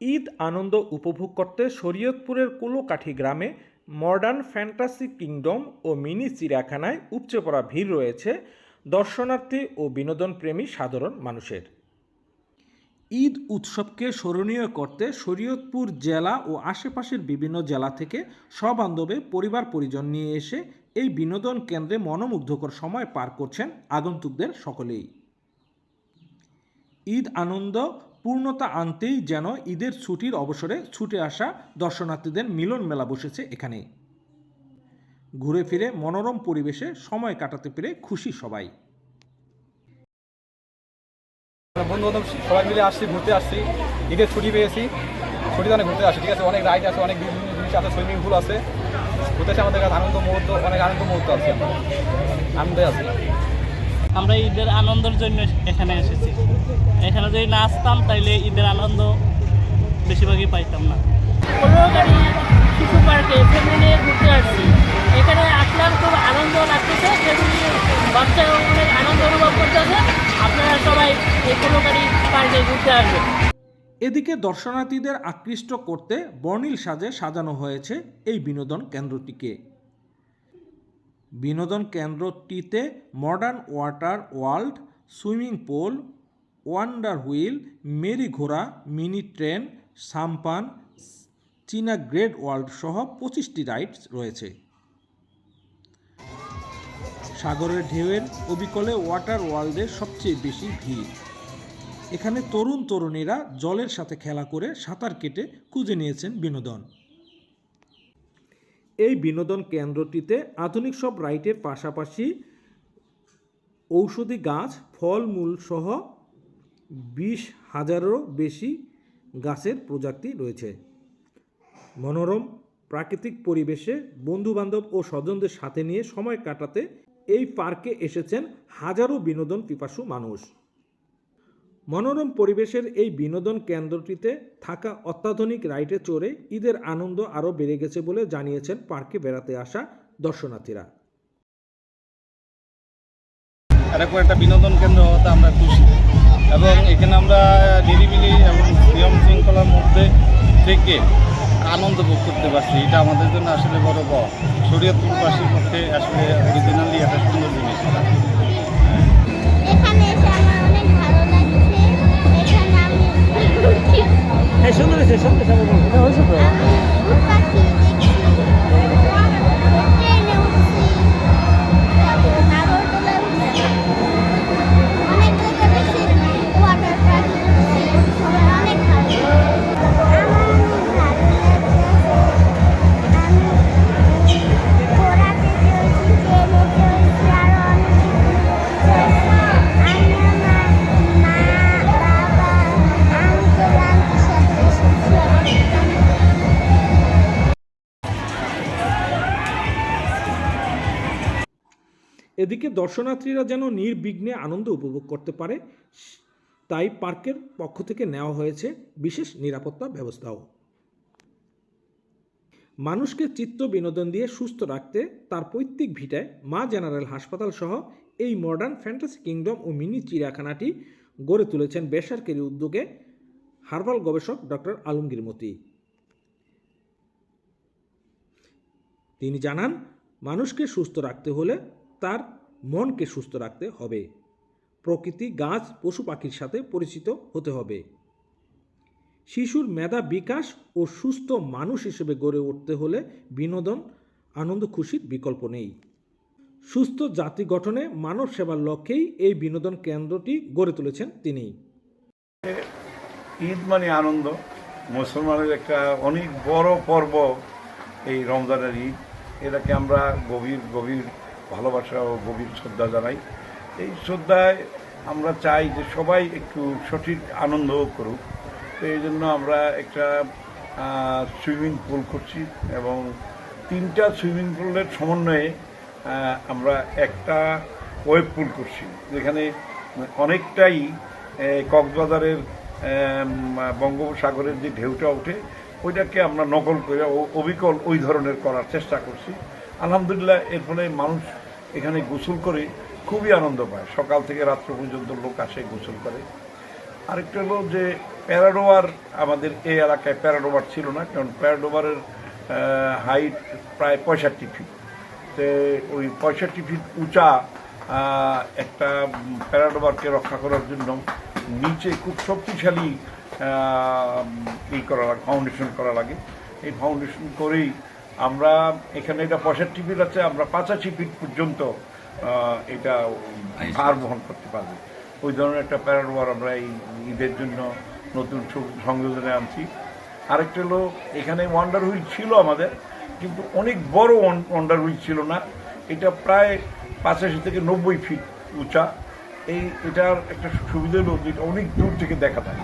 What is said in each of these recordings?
ঈদ আনন্দ উপভোগ করতে শরীয়তপুরের কুলোকাঠি গ্রামে মডার্ন ফ্যান্টাসি কিংডম ও মিনি চিড়িয়াখানায় উপচে পড়া ভিড় রয়েছে দর্শনার্থী ও বিনোদনপ্রেমী সাধারণ মানুষের। ঈদ উৎসবকে স্মরণীয় করতে শরীয়তপুর জেলা ও আশেপাশের বিভিন্ন জেলা থেকে সবান্ধবে পরিবার পরিজন নিয়ে এসে এই বিনোদন কেন্দ্রে মনোমুগ্ধকর সময় পার করছেন আগন্তুকদের সকলেই। ঈদ আনন্দ পূর্ণতা আনতেই যেন ঈদের ছুটির অবসরে ছুটে আসা দর্শনার্থীদের মিলন মেলা বসেছে এখানে। ঘুরে ফিরে মনোরম পরিবেশে সময় কাটাতে পেরে খুশি সবাই। বন্ধু বান্ধব সবাই মিলে আসছি, ঘুরতে আসছি। ঈদের ছুটি পেয়েছি। ছুটি অনেক ঘুরতে আসছি, ঠিক আছে? অনেক রাইড আছে, অনেক বিভিন্ন জিনিস আছে, সুইমিং পুল আছে। ঘুরতে আসে আমাদের কাছে আনন্দ মুহূর্ত, অনেক আনন্দ মুহূর্ত আছে। আমরা আনন্দে আছি। আমরা ঈদের আনন্দের জন্য এখানে এসেছি। এখানে যদি না আসতাম, তাইলে ঈদের আনন্দ বেশিরভাগই পাইতাম না। পার্কে ঘুরতে এখানে আনন্দ আনন্দ অনুভব আপনারা সবাই পনেরোগাড়ি পার্কে ঘুরতে আসবেন। এদিকে দর্শনার্থীদের আকৃষ্ট করতে বর্ণিল সাজে সাজানো হয়েছে এই বিনোদন কেন্দ্রটিকে। বিনোদন কেন্দ্রটিতে modern water world swimming pool wonder wheel Mary ঘোড়া মিনি ট্রেন সাম্পান চীনা গ্রেট ওয়ার্ল্ড সহ পঁচিশটি রাইডস রয়েছে। সাগরের ঢেউয়ের অবিকলে ওয়াটার ওয়ার্ল্ডের সবচেয়ে বেশি ভিড়। এখানে তরুণ তরুণীরা জলের সাথে খেলা করে সাঁতার কেটে খুঁজে নিয়েছেন বিনোদন। এই বিনোদন কেন্দ্রটিতে আধুনিক সব রাইটের পাশাপাশি ঔষধি গাছ ফলমূল সহ বিশ হাজারেরও বেশি গাছের প্রজাতি রয়েছে। মনোরম, প্রাকৃতিক পরিবেশে বন্ধুবান্ধব ও স্বজনদের সাথে নিয়ে সময় কাটাতে এই পার্কে এসেছেন হাজারো বিনোদন পিপাসু মানুষ। মনোরম পরিবেশের এই বিনোদন কেন্দ্রটিতে থাকা অত্যাধুনিক রাইডে চড়ে ঈদের আনন্দ আরও বেড়ে গেছে বলে জানিয়েছেন পার্কে বেড়াতে আসা দর্শনার্থীরা। এরকম একটা বিনোদন কেন্দ্র হতে আমরা খুশি। এবং এখানে আমরা নিরিবিলি এবং নিয়ম শৃঙ্খলার মধ্যে থেকে আনন্দ ভোগ করতে পারছি। এটা আমাদের জন্য আসলে বড় বড়। শরীয়তপুরবাসীর পক্ষে আসলে অরিজিনালি এটা। সুন্দর সুন্দর এদিকে দর্শনার্থীরা যেন নির্বিঘ্নে আনন্দ উপভোগ করতে পারে, তাই পার্কের পক্ষ থেকে নেওয়া হয়েছে বিশেষ নিরাপত্তা ব্যবস্থাও। মানুষকে চিত্ত বিনোদন দিয়ে সুস্থ রাখতে তার পৈতৃক ভিটায় মা জেনারেল হাসপাতাল সহ এই মডার্ন ফ্যান্টাসি কিংডম ও মিনি চিড়িয়াখানাটি গড়ে তুলেছেন বেসরকারি উদ্যোগে হার্বাল গবেষক ডক্টর আলমগীর মতি। তিনি জানান, মানুষকে সুস্থ রাখতে হলে তার মনকে সুস্থ রাখতে হবে। প্রকৃতি গাছ, পশু পাখির সাথে পরিচিত হতে হবে। শিশুর মেধা বিকাশ ও সুস্থ মানুষ হিসেবে গড়ে উঠতে হলে বিনোদন, আনন্দ খুশির বিকল্প নেই। সুস্থ জাতি গঠনে মানব সেবার লক্ষ্যেই এই বিনোদন কেন্দ্রটি গড়ে তুলেছেন তিনি। ঈদ মানে আনন্দ। মুসলমানের একটা অনেক বড় পর্ব এই রমজানের ঈদ। এটাকে আমরা গভীর গভীর ভালোবাসা ও গভীর শ্রদ্ধা জানাই। এই শ্রদ্ধায় আমরা চাই যে সবাই একটু সঠিক আনন্দ করুক। তো এই জন্য আমরা একটা সুইমিং পুল করছি এবং তিনটা সুইমিং পুলের সমন্বয়ে আমরা একটা ওয়েব পুল করছি। যেখানে অনেকটাই কক্সবাজারের বঙ্গোপসাগরের যে ঢেউটা ওঠে, ওইটাকে আমরা নকল করে অবিকল ওই ধরনের করার চেষ্টা করছি। আলহামদুলিল্লাহ এর ফলে মানুষ এখানে গোসল করে খুবই আনন্দ পায়। সকাল থেকে রাত্র পর্যন্ত লোক আসে, গোসল করে। আরেকটা হলো যে প্যারাডোভার আমাদের এই এলাকায় প্যারাডোভার ছিল না, কারণ প্যারাডোভারের হাইট প্রায় পঁয়ষট্টি ফিট তো ওই পঁয়ষট্টি ফিট উঁচা একটা প্যারাডোভারকে রক্ষা করার জন্য নিচে খুব শক্তিশালী ই করা লাগে ফাউন্ডেশন করা লাগে। এই ফাউন্ডেশন করেই আমরা এখানে এটা পঁয়ষট্টি ফিট আছে, আমরা পাঁচাশি ফিট পর্যন্ত এটা ভার বহন করতে পারবে। ওই ধরনের একটা প্যারাডোভার আমরা এই ঈদের জন্য নতুন সংযোজনে আনছি। আরেকটা হলো, এখানে ওয়ান্ডার হুইল ছিল আমাদের, কিন্তু অনেক বড় ওয়ান্ডার হুইল ছিল না। এটা প্রায় পঁচাশি থেকে নব্বই ফিট উঁচা। এই এটার একটা সুবিধা হলো যে এটা অনেক দূর থেকে দেখা যায়।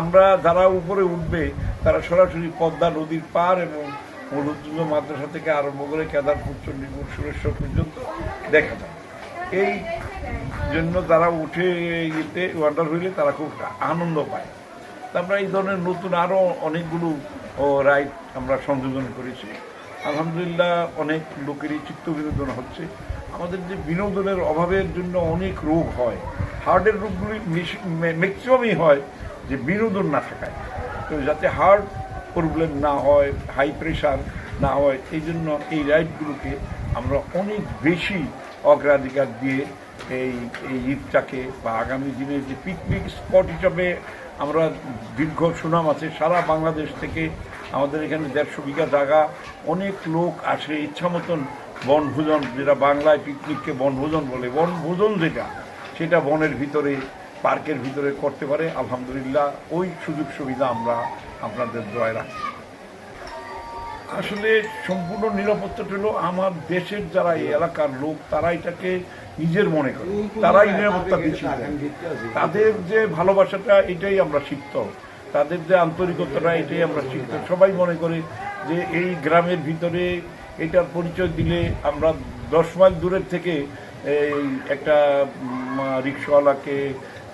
আমরা যারা উপরে উঠবে, তারা সরাসরি পদ্মা নদীর পার এবং মরুদ্দুল্য মাদ্রাসা থেকে আরম্ভ করে কেদারপুর, চণ্ডীপুর, সুরেশ্বর পর্যন্ত দেখা যায়। এই জন্য তারা উঠে ইয়েতে ওয়ান্ডার হুইলে তারা খুব আনন্দ পায়। তারপরে এই ধরনের নতুন আরও অনেকগুলো রাইড আমরা সংযোজন করেছি। আলহামদুলিল্লাহ অনেক লোকেরই চিত্ত বিনোদন হচ্ছে। আমাদের যে বিনোদনের অভাবের জন্য অনেক রোগ হয়, হার্টের রোগগুলি ম্যাক্সিমামই হয় যে বিনোদন না থাকায়। তো যাতে হার্ট প্রবলেম না হয় হাই প্রেশার না হয় এই জন্য এই রাইডগুলোকে আমরা অনেক বেশি অগ্রাধিকার দিয়ে এই এই ঈদটাকে বা আগামী দিনে যে পিকনিক স্পট হিসাবে আমরা দীর্ঘ সুনাম আছে, সারা বাংলাদেশ থেকে আমাদের এখানে দেড়শো বিঘা জায়গা, অনেক লোক আসে, ইচ্ছা মতন বনভোজন, যেটা বাংলায় পিকনিককে বনভোজন বলে, বনভোজন যেটা, সেটা বনের ভিতরে পার্কের ভিতরে করতে পারে, আলহামদুলিল্লাহ, ওই সুযোগ সুবিধা আমরা আপনাদের দোয়ায় রাখি আসলে সম্পূর্ণ নিরাপত্তাটা হলো আমার দেশের যারা এই এলাকার লোক তারা এটাকে নিজের মনে করে। তারাই নিরাপত্তা বেশি তাদের যে ভালোবাসাটা এটাই আমরা শিখত তাদের যে আন্তরিকতাটা এটাই আমরা শিখত সবাই মনে করে যে এই গ্রামের ভিতরে এটার পরিচয় দিলে আমরা দশ মাইল দূরের থেকে এই একটা রিক্সাওয়ালাকে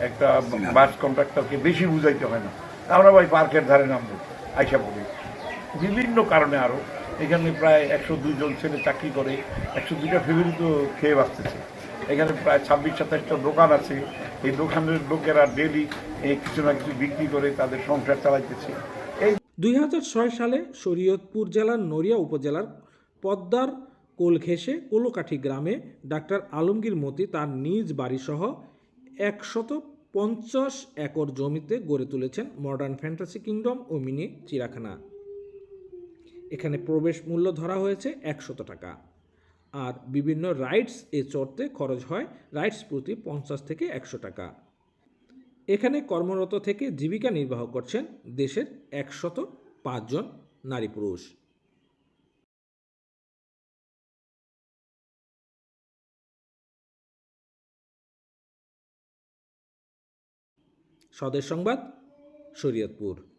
একটা বাস কন্ট্রাক্টরকে বেশি বুঝাইতে হয় না। আমরা ভাই পার্কের ধারে নামবো, আইসা পড়ি। বিভিন্ন কারণে আরও এখানে প্রায় একশো জন ছেলে চাকরি করে, একশো দুইটা ফ্যামিলি তো খেয়ে বাঁচতেছে। এখানে প্রায় ছাব্বিশ, সাতাশটা দোকান আছে, এই দোকানের লোকেরা ডেলি কিছু না কিছু বিক্রি করে তাদের সংসার চালাইতেছে। এই দুই ছয় সালে শরীয়তপুর জেলার নড়িয়া উপজেলার পদ্মার কোল ঘেঁষে কোলোকাঠি গ্রামে ডাক্তার আলমগীর মতি তার নিজ বাড়িসহ একশত পঞ্চাশ একর জমিতে গড়ে তুলেছেন মডার্ন ফ্যান্টাসি কিংডম ও মিনি চিড়াখানা। এখানে প্রবেশ মূল্য ধরা হয়েছে একশত টাকা। আর বিভিন্ন রাইডস এ চড়তে খরচ হয় রাইডস প্রতি পঞ্চাশ থেকে একশো টাকা। এখানে কর্মরত থেকে জীবিকা নির্বাহ করছেন দেশের একশত পাঁচজন নারী পুরুষ। স্বদেশ সংবাদ শরীয়তপুর।